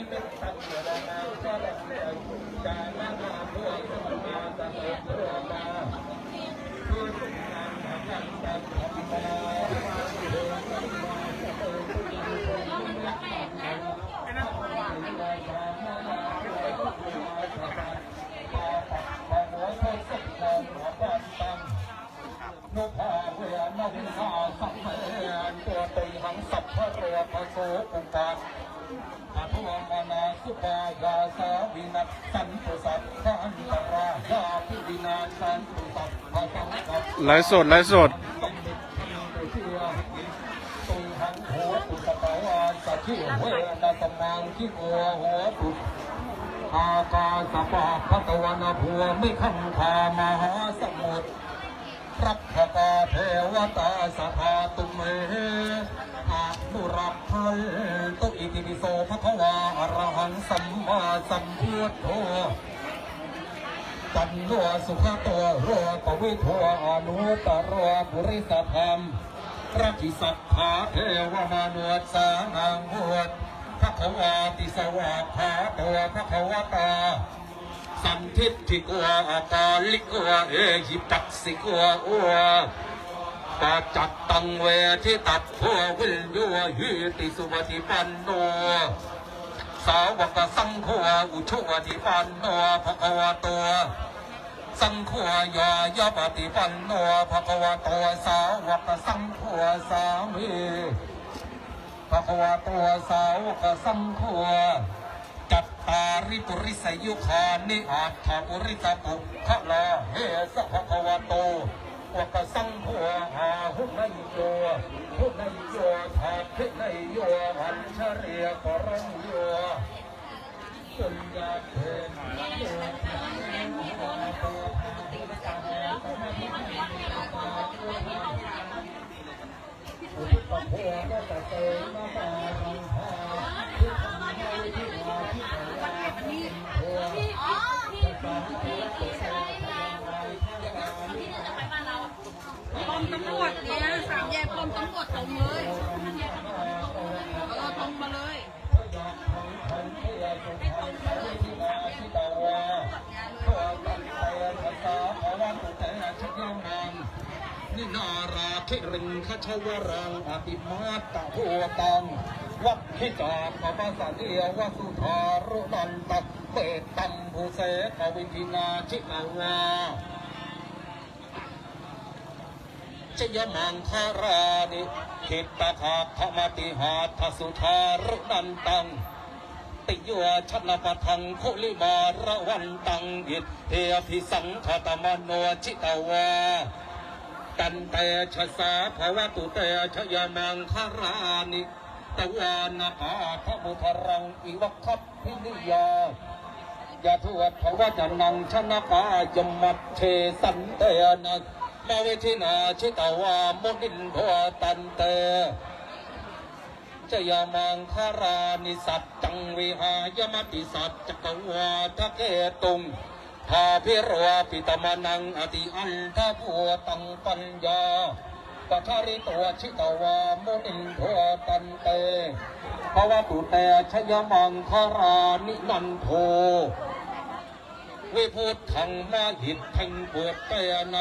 นิมิตตังเวรนาชาลังเตจานานาเพื่อสมมาตะเพื่อมาเพื่อสุงานกันตังธรรมนานุภาเวนวิสาสัมเมนตัวตีหังสัพพะเรพโสอุปันอภิวมนาสุ ปายาสาวินัสสันตุสัพพะอันตรายาภิวินาสันตุสัพพะสังกัปไลฟ์สดไลฟ์สดสมเด็จพระนางเจ้าตุหังโหตุสตาวาสัจฉิเวนะสมังคิโกโหตุอากาสปะพะตะวันพัวไม่คำคามหาสมุทรรัพกาเทวตาสภาตุเมอานุรักขัน ตุอิติปิโสภะคะวาอรหังสัมมาสัมพุทโธจันโนสุขตัวรัวปวิทัวอนุตตรวบุริสธรรมพระกิสัทธาเทวมนุษสานางบวชพระขวาติสวาคาตัวพระขวตาสันทิฏฐิกัวอาตาลิกัวเอหิปัสสิกัวอัว ปาจัตตังเวทิตัดพัววิลยัวหิติสุปฏิปันโนสาวกสังฆวอุชุปฏิปันโนภควะตัวสังฆวยายาปฏิปันโนภคะวะโตสาวกสังฆวสามีภคะวะโตสาวกสังฆวจัตตาริปุริสยุคานิอาถาปุริสปุขะลาเฮสภควะโตว กสังฆวหาหุนายโยหุนายโยทาภินายโยอัญชเรียกรังโยสุญญาเทนอุปโภคก็จะเตนะมารังคา มตรงเลยเออตรงมาเลยพยาของขันพยาสุขันพยาทินาทิตาวาพระตันเตภาษาภาวันตุเตชยามังนินาราธิริงขชวรังอติมาตะโหตังวัดขิจาปปัสสะเดียวสุธารุนันตเปตตัมภูเสกวิธินาชิกาวา ชยมังคารานิขิตตาคาธรรมติหาทสุธารุนันตัง ติโยชนปทังคุลิมาระวันตังอิทเทพิสังขตมโนชิตาวากันเตชะสาภวตุเตชยมังคารานิตวานาคาทมุทรังอิวคัพพินิยายาทวดภวจนังชนะกายมัตเทสันเตนะ มาเวทินาชิตาวามุนินโทตันเตจยามังคารานิสัจจังวิหายมติสัตจจกวาทะเกตุงพาพิรวาปิตมนังอติอันทะพัวตังปัญญาปทาริตัวชิตาวามุนินทัวตันเตภวตุเตชยมังคารานินันโทวิพุทธังมาหิตทังปวดเตนะ